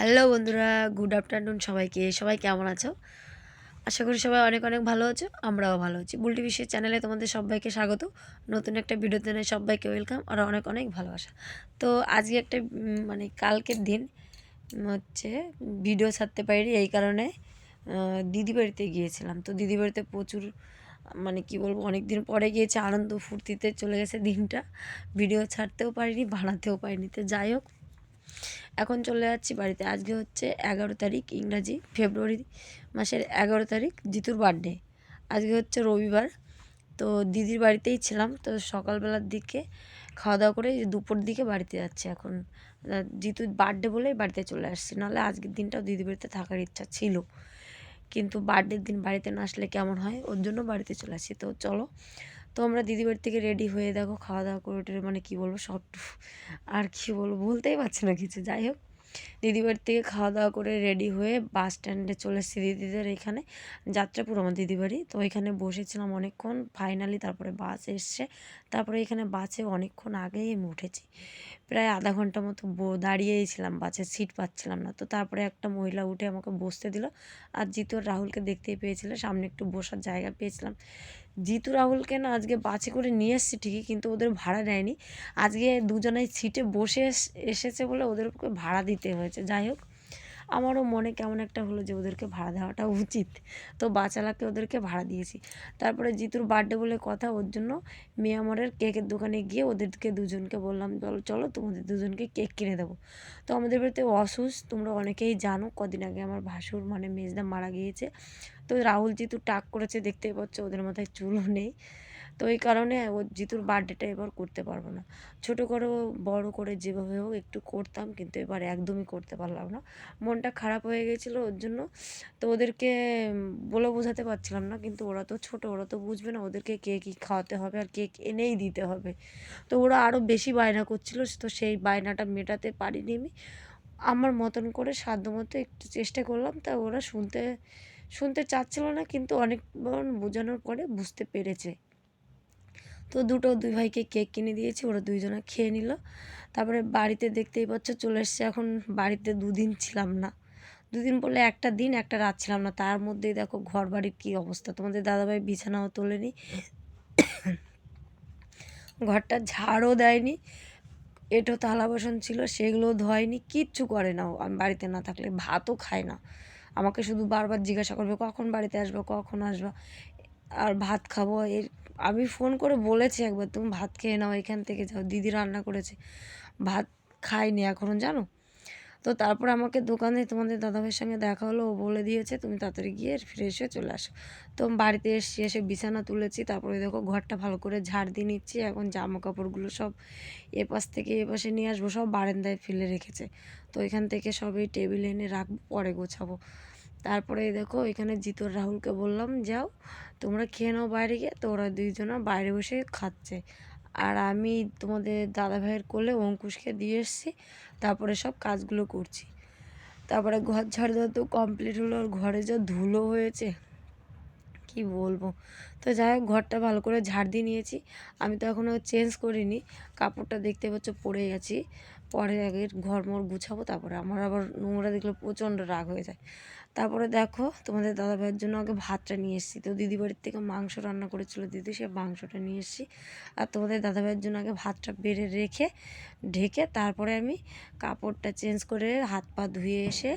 Hello বন্ধুরা, good afternoon সবাইকে। সবাই কেমন আছো? আশা করি সবাই অনেক অনেক ভালো আছো, আমরাও ভালো আছি। বুলটি বিশ্বের চ্যানেলে তোমাদের সবাইকে স্বাগত। নতুন একটা ভিডিওতে নিয়ে সবাইকে ওয়েলকাম, আর অনেক অনেক ভালোবাসা। তো আজকে একটা মানে কালকের দিন হচ্ছে ভিডিও ছাড়তে পারিনি, এই কারণে দিদি বাড়িতে গিয়েছিলাম। তো দিদি বাড়িতে প্রচুর মানে কি বলব অনেক দিন পরে গিয়েছে, আনন্দ ফুর্তিতে চলে গেছে দিনটা। ভিডিও ছাড়তেও পারিনি, বানাতেও পারিনি। তো যাই হোক এখন চলে যাচ্ছি বাড়িতে। আজকে হচ্ছে এগারো তারিখ, ইংরাজি, ফেব্রুয়ারি মাসের এগারো তারিখ, জিতুর বার্থডে আজকে হচ্ছে রবিবার, তো দিদির বাড়িতেই ছিলাম, তো সকালবেলার দিকে খাওয়া দাওয়া করে দুপুর দিকে বাড়িতে যাচ্ছি এখন। জিতুর বার্থডে বলেই বাড়িতে চলে আসছি। নাহলে আজকের দিনটাও দিদির বাড়িতে থাকার ইচ্ছা ছিল। কিন্তু বার্থডের দিন বাড়িতে না আসলে কেমন হয়, ওর জন্য বাড়িতে চলে আসি তো চলো তো আমরা দিদি বাড়ি থেকে রেডি হয়ে দেখো খাওয়া দাওয়া করে টেরে মানে কী বলব, সব আর কি বলব, বলতেই পারছি না কিছু। যাই হোক দিদি বাড়ি থেকে খাওয়া দাওয়া করে রেডি হয়ে বাস স্ট্যান্ডে চলে এসেছি দিদিদের এখানে। যাত্রাপুর আমার দিদি বাড়ি তো এখানে বসেছিলাম অনেকক্ষণ ফাইনালি তারপরে বাস এসছে। তারপরে এখানে বাসে অনেকক্ষণ আগেই আমি উঠেছি। প্রায় আধা ঘণ্টা মতো ব- দাঁড়িয়েই ছিলাম বাসে সিট পাচ্ছিলাম না। তো তারপরে একটা মহিলা উঠে আমাকে বসতে দিল। আর জিতু রাহুলকে দেখতেই পেয়েছিল। সামনে একটু বসার জায়গা পেয়েছিলাম। জিতু রাহুলকে না আজকে বাসে করে নিয়ে এসেছি, ঠিকই কিন্তু ওদের ভাড়া নেয়নি। আজকে দুজনাই সিটে বসে এস- এসেছে বলে ওদেরকে ভাড়া দিতে হয়েছে। যাই হোক আমারও মনে কেমন একটা হলো যে ওদেরকে ভাড়া দেওয়াটা উচিত। তো বাচালাকে ওদেরকে ভাড়া দিয়েছি। তারপরে জিতুর বার্থডে বলে কথা, ওর জন্য মিয়ামরের কেকের দোকানে গিয়ে ওদেরকে দুজনকে বললাম, চলো চলো, তোমাদের দুজনকে কেক কিনে দেবো। তো আমাদের বাড়িতে অসুস, তোমরা অনেকেই জানো, কদিন আগে আমার ভাসুর মানে মেজদা মারা গিয়েছে। তো রাহুল, জিতু টাক করেছে, দেখতেই পাচ্ছ, ওদের মাথায় চুলও নেই। তো এই কারণে ও জিতুর বার্থডেটা এবার করতে পারব না। ছোটো করে বড় করে যেভাবে হোক একটু করতাম কিন্তু এবার একদমই করতে পারলাম না। মনটা খারাপ হয়ে গেছিল ওর জন্য। তো ওদেরকে বলে বোঝাতে পারছিলাম না কিন্তু ওরা তো ছোট, ওরা তো বুঝবে না ওদেরকে কেকই খাওয়াতে হবে আর কেক এনেই দিতে হবে। তো ওরা আরও বেশি বায়না করছিল, তো সেই বায়নাটা মেটাতে পারিনি আমি। আমার মতন করে সাধ্য মতো একটু চেষ্টা করলাম, তা ওরা শুনতে শুনতে চাচ্ছিল না কিন্তু অনেকবার বোঝানোর পরে বুঝতে পেরেছে। তো দুটো দুই ভাইকে কেক কিনে দিয়েছি, ওরা দুইজনে খেয়ে নিল। তারপরে বাড়িতে দেখতেই পাচ্ছ, চলে এসছে। এখন বাড়িতে দুদিন ছিলাম না। দুদিন বললে একটা দিন, একটা রাত ছিলাম না। তার মধ্যেই দেখো ঘর বাড়ির কী অবস্থা। তোমাদের দাদাভাই বিছানাও তোলেনি, ঘরটা ঝাড়ও দেয়নি, এটো থালা বাসন ছিল, সেগুলোও ধোয়নি কিচ্ছু করে না। আমি বাড়িতে না থাকলে ভাতও খায় না। আমাকে শুধু বারবার জিজ্ঞাসা করবে, কখন বাড়িতে আসবে, কখন আসবে। আর ভাত খাব। এর, আমি ফোন করে বলেছি একবার, তুমি ভাত খেয়ে নাও, এখান থেকে যাও। দিদি রান্না করেছে। ভাত খাইনি এখনও জানো? তো তারপর আমাকে দোকানে তোমাদের দাদাভাইয়ের সঙ্গে দেখা হলো। ও বলে দিয়েছে, তুমি তাড়াতাড়ি গিয়ে ফ্রেশ হয়ে চলে আসো। তো বাড়িতে এসেছি, এসে বিছানা তুলেছি। তারপরে দেখো ঘরটা ভালো করে ঝাড় দিয়ে নিচ্ছি। এখন জামা কাপড়গুলো সব এ পাশ থেকে এ পাশে নিয়ে আসব, সব বারান্দায় ফেলে রেখেছে। তো এখান থেকে সব এই টেবিলে এনে রাখব, পরে গোছাবো। তারপরে দেখো, এখানে জিতর রাহুলকে বললাম, যাও, তোমরা খেয়ে নাও বাইরে গিয়ে। তো ওরা দুইজনা বাইরে বসে খাচ্ছে। আর আমি তোমাদের দাদা ভাইয়ের কোলে অঙ্কুশকে দিয়ে এসেছি, তারপরে সব কাজগুলো করছি। তারপরে ঘর ঝাড় দেওয়া তো কমপ্লিট হলো, আর ঘরে যা ধুলো হয়েছে, কি বলব? তো যাই হোক, ঘরটা ভালো করে ঝাড় দিয়ে নিয়েছি। আমি তো এখনও চেঞ্জ করিনি, কাপড়টা দেখতে পাচ্ছ পরে গেছি। পরে আগে ঘর মর গুছাবো, তারপরে আমার আবার নোংরা দেখলে প্রচণ্ড রাগ হয়ে যায়। তারপরে দেখো, তোমাদের দাদা ভাইয়ের জন্য আগে ভাতটা নিয়ে এসেছি। তো দিদি বাড়ির থেকে মাংস রান্না করেছিল দিদি, সে মাংসটা নিয়ে এসেছি। আর তোমাদের দাদা ভাইয়ের জন্য আগে ভাতটা বেড়ে রেখে, ঢেকে তারপরে আমি কাপড়টা চেঞ্জ করে হাত পা ধুয়ে এসে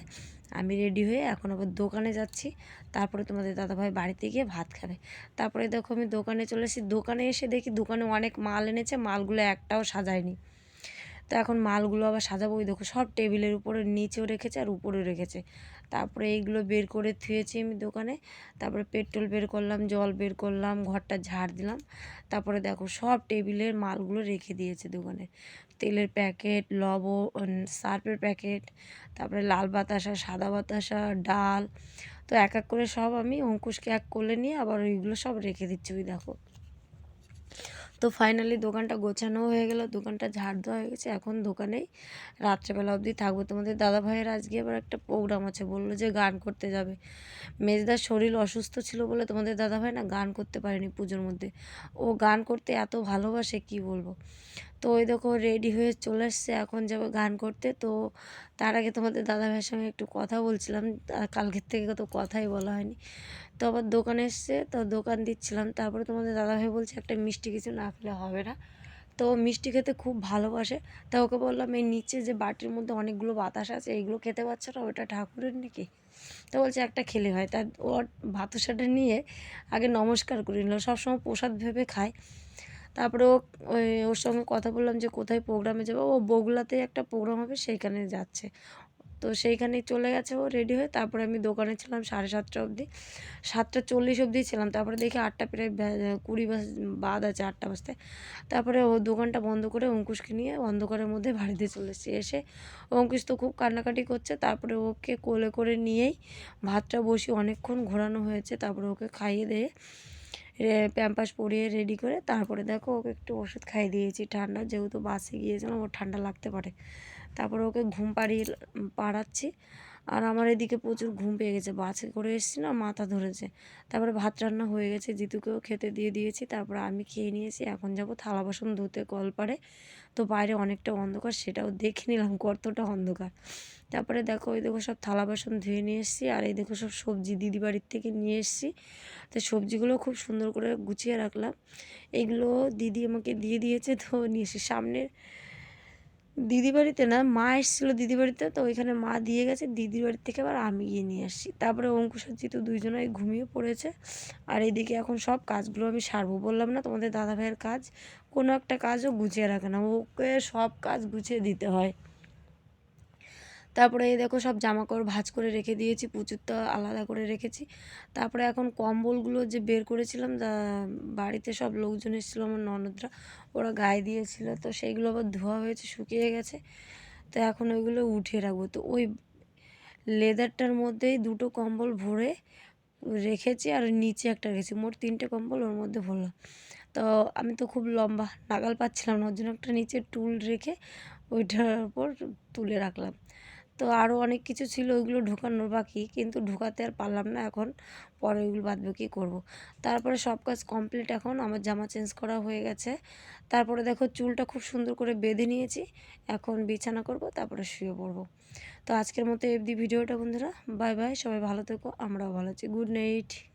আমি রেডি হয়ে এখন আবার দোকানে যাচ্ছি। তারপরে তোমাদের দাদাভাই বাড়িতে গিয়ে ভাত খাবে। তারপরে দেখো আমি দোকানে চলে এসেছি। দোকানে এসে দেখি দোকানে অনেক মাল এনেছে, মালগুলো একটাও সাজায়নি। তো এখন মালগুলো আবার সাজাবো। ওই দেখো সব টেবিলের উপরে নিচেও রেখেছে আর উপরেও রেখেছে। তারপরে এইগুলো বের করে থুয়েছি আমি দোকানে। তারপরে পেট্রোল বের করলাম, জল বের করলাম, ঘরটা ঝাড় দিলাম। তারপরে দেখো সব টেবিলের মালগুলো রেখে দিয়েছে দোকানে। তেলের প্যাকেট, লবণ সার্ফের প্যাকেট, তারপরে লাল বাতাসা, সাদা বাতাসা, ডাল। তো এক এক করে সব আমি অঙ্কুশকে এক কোলে নিয়ে আবার ওইগুলো সব রেখে দিচ্ছি, ওই দেখো। তো ফাইনালি দোকানটা গোছানো হয়ে গেল, দোকানটা ঝাড় দেওয়া হয়ে গেছে, এখন দোকানেই। রাত্রেবেলা অবধি থাকব। তোমাদের দাদা ভাইয়ের আজকে আবার একটা প্রোগ্রাম আছে, বলল যে গান করতে যাবে। মেজদার শরীর অসুস্থ ছিল বলে তোমাদের দাদা ভাই না গান করতে পারেনি পুজোর মধ্যে। ও গান করতে এত ভালোবাসে, কি বলব? তো ওই দেখো রেডি হয়ে চলে এসছে এখন যাব গান করতে। তো তার আগে তোমাদের দাদা ভাইয়ের সঙ্গে একটু কথা বলছিলাম কালকের থেকে তো কথাই বলা হয়নি। তো আবার দোকানে এসছে, তো দোকান দিচ্ছিলাম। তারপরে তোমাদের দাদা ভাই বলছে, একটা মিষ্টি কিছু না খেলে হবে না। তো মিষ্টি খেতে খুব ভালোবাসে। তা ওকে বললাম, এই নিচে যে বাটির মধ্যে অনেকগুলো বাতাস আছে এইগুলো খেতে পারছ না? ওটা ঠাকুরের নাকি? তো বলছে, একটা খেলে হয়। তার ওর ভাতুসাটা নিয়ে আগে নমস্কার করে নিল। সবসময় প্রসাদ ভেবে খায়। তারপরে ও ওর সঙ্গে কথা বললাম যে কোথায় প্রোগ্রামে যাব। ও বগুলাতে একটা প্রোগ্রাম হবে, সেইখানে যাচ্ছে। তো সেইখানে চলে গেছে ও রেডি হয়ে। তারপরে আমি দোকানে ছিলাম সাড়ে সাতটা অবধি। সাতটা চল্লিশ অবধি ছিলাম। তারপরে দেখি আটটা প্রায় কুড়ি বাজ, বাদ আছে আটটা বাজতে। তারপরে ও দোকানটা বন্ধ করে অঙ্কুশকে নিয়ে অন্ধকারের মধ্যে বাড়িতে চলে এসেছি এসে অঙ্কুশ তো খুব কান্নাকাটি করছে। তারপরে ওকে কোলে করে নিয়েই ভাতটা বসিয়ে অনেকক্ষণ ঘোরানো হয়েছে। তারপরে ওকে খাইয়ে দিয়ে প্যাম্পাস পরিয়ে রেডি করে তারপরে দেখো ওকে একটু ওষুধ খাইয়ে দিয়েছি ঠান্ডা, যেহেতু বাসে গিয়েছিলাম, ওর ঠান্ডা লাগতে পারে। তারপরে ওকে ঘুম পাড়িয়ে, পাড়াচ্ছি। আর আমার এদিকে প্রচুর ঘুম পেয়ে গেছে। বাসে করে এসেছি না, মাথা ধরেছে। তারপরে ভাত রান্না হয়ে গেছে, জিতুকেও খেতে দিয়ে দিয়েছি। তারপরে আমি খেয়ে নিয়েছি, এখন যাব থালা বাসন ধুতে কল পারে তো বাইরে অনেকটা অন্ধকার, সেটাও দেখে নিলাম কতটা অন্ধকার। তারপরে দেখো ওই দেখো সব থালা বাসন ধুয়ে নিয়ে এসেছি, আর এই দেখো সব সবজি দিদি বাড়ির থেকে নিয়ে এসেছি। তো সবজিগুলো খুব সুন্দর করে গুছিয়ে রাখলাম। এগুলো দিদি আমাকে দিয়ে দিয়েছে, তো নিয়ে এসে সামনের দিদি বাড়িতে না, মা এসেছিল দিদি বাড়িতে, তো ওইখানে মা দিয়ে গেছে দিদি বাড়ির থেকে আবার আমি গিয়ে নিয়ে আসছি। তারপরে অঙ্কুশ জিতু দুইজনাই ঘুমিয়ে পড়েছে, আর এদিকে এখন সব কাজগুলো আমি সারবো বললাম না, তোমাদের দাদা ভাইয়ের কাজ, কোনো একটা কাজও গুছিয়ে রাখে না, ওকে সব কাজ গুছিয়ে দিতে হয়। তারপরে এই দেখো সব জামা কাপড় ভাঁজ করে রেখে দিয়েছি প্রচুরটা আলাদা করে রেখেছি। তারপরে এখন কম্বলগুলো যে বের করেছিলাম বাড়িতে সব লোকজন এসেছিল, আমার ননদরা, ওরা গায়ে দিয়েছিল, তো সেইগুলো আবার ধোয়া হয়েছে, শুকিয়ে গেছে। তো এখন ওইগুলো উঠিয়ে রাখব। তো ওই লেদারটার মধ্যেই দুটো কম্বল ভরে রেখেছি আর নিচে একটা রেখেছি। মোট তিনটে কম্বল ওর মধ্যে ভরলাম। তো আমি তো খুব লম্বা, নাগাল পাচ্ছিলাম না, ওর জন্য একটা নিচে টুল রেখে ওইটার উপর তুলে রাখলাম। তো আরও অনেক কিছু ছিল ওইগুলো ঢোকানোর বাকি, কিন্তু ঢোকাতে আর পারলাম না এখন। পরে ওইগুলো বাদ বাকি করব। তারপরে সব কাজ কমপ্লিট এখন, আমার জামা চেঞ্জ করা হয়ে গেছে। তারপরে দেখো চুলটা খুব সুন্দর করে বেঁধে নিয়েছি। এখন বিছানা করব, তারপরে শুয়ে পড়ব। তো আজকের মতো এফডি ভিডিওটা বন্ধুরা। বাই বাই, সবাই ভালো থেকো, আমরাও ভালো আছি। Good night.